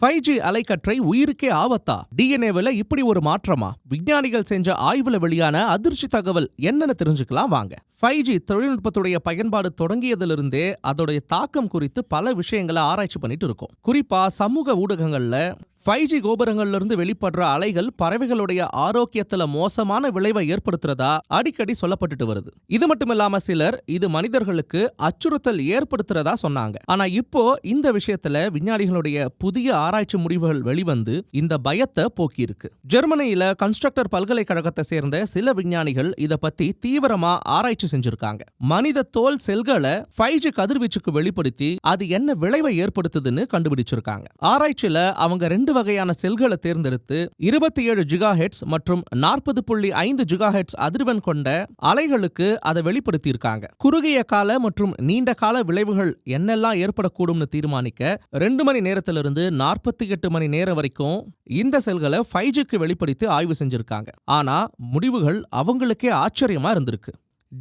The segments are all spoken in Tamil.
ஃபைவ் ஜி அலைக்கற்றை உயிருக்கே ஆபத்தா? டிஎன்ஏவில் இப்படி ஒரு மாற்றமா? விஞ்ஞானிகள் செஞ்ச ஆய்வுல வெளியான அதிர்ச்சி தகவல் என்னன்னு தெரிஞ்சுக்கலாம் வாங்க. ஃபைவ் ஜி தொழில்நுட்பத்துடைய பயன்பாடு தொடங்கியதிலிருந்தே அதோடைய தாக்கம் குறித்து பல விஷயங்களை ஆராய்ச்சி பண்ணிட்டு இருக்கோம். குறிப்பா சமூக ஊடகங்கள்ல ஃபைவ் ஜி கோபுரங்கள்ல இருந்து வெளிப்படுற அலைகள் பறவைகளுடைய ஆரோக்கியத்துல மோசமான விளைவை ஏற்படுத்துறதா அடிக்கடி சொல்லப்பட்டுட்டு வருது. இது மட்டும் இல்லாம சிலர் இது மனிதர்களுக்கு அச்சுறுத்தல் ஏற்படுத்துறதா சொன்னாங்க. ஆனா இப்போ இந்த விஷயத்துல விஞ்ஞானிகளுடைய புதிய ஆராய்ச்சி முடிவுகள் வெளிவந்து இந்த பயத்தை போக்கியிருக்கு. ஜெர்மனியில கன்ஸ்ட்ரக்டர் பல்கலைக்கழகத்தை சேர்ந்த சில விஞ்ஞானிகள் இத பத்தி தீவிரமா ஆராய்ச்சி செஞ்சிருக்காங்க. மனித தோல் செல்களை ஃபைவ் ஜி கதிர்வீச்சுக்கு வெளிப்படுத்தி அது என்ன விளைவை ஏற்படுத்துதுன்னு கண்டுபிடிச்சிருக்காங்க. ஆராய்ச்சியில அவங்க ரெண்டு வகையான செல்களை தேர்ந்தெடுத்து இருபத்தி ஏழு ஜிகா ஹெட்ஸ் மற்றும் நாற்பது புள்ளி ஐந்து ஜிகா ஹெட்ஸ் அதிர்வெண் கொண்ட அலைகளுக்கு அதை வெளிப்படுத்தியிருக்காங்க. குறுகிய கால மற்றும் நீண்ட கால விளைவுகள் என்னெல்லாம் ஏற்படக்கூடும்னு தீர்மானிக்க ரெண்டு மணி நேரத்திலிருந்து நாற்பத்தி எட்டு மணி நேரம் வரைக்கும் இந்த செல்களை ஃபைவ் ஜிக்கு வெளிப்படுத்தி ஆய்வு செஞ்சிருக்காங்க. ஆனா முடிவுகள் அவங்களுக்கே ஆச்சரியமா இருந்திருக்கு.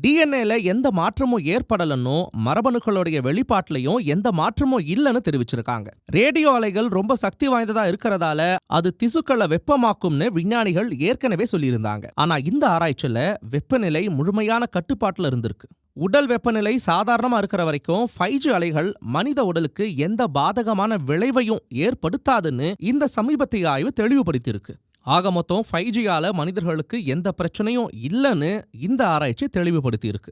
டிஎன்ஏல எந்த மாற்றமும் ஏற்படலன்னோ மரபணுக்களுடைய வெளிப்பாட்டிலையும் எந்த மாற்றமும் இல்லைன்னு தெரிவிச்சிருக்காங்க. ரேடியோ அலைகள் ரொம்ப சக்தி வாய்ந்ததா இருக்கிறதால அது திசுக்களை வெப்பமாக்கும்னு விஞ்ஞானிகள் ஏற்கனவே சொல்லியிருந்தாங்க. ஆனா இந்த ஆராய்ச்சியில வெப்பநிலை முழுமையான கட்டுப்பாட்டுல இருந்திருக்கு. உடல் வெப்பநிலை சாதாரணமா இருக்கிற வரைக்கும் ஃபைவ் ஜி அலைகள் மனித உடலுக்கு எந்த பாதகமான விளைவையும் ஏற்படுத்தாதுன்னு இந்த சமீபத்திய ஆய்வு தெளிவுபடுத்தியிருக்கு. ஆக மொத்தம் ஃபைவ் ஜியால மனிதர்களுக்கு எந்த பிரச்சனையும் இல்லைன்னு இந்த ஆராய்ச்சி தெளிவுபடுத்தியிருக்கு.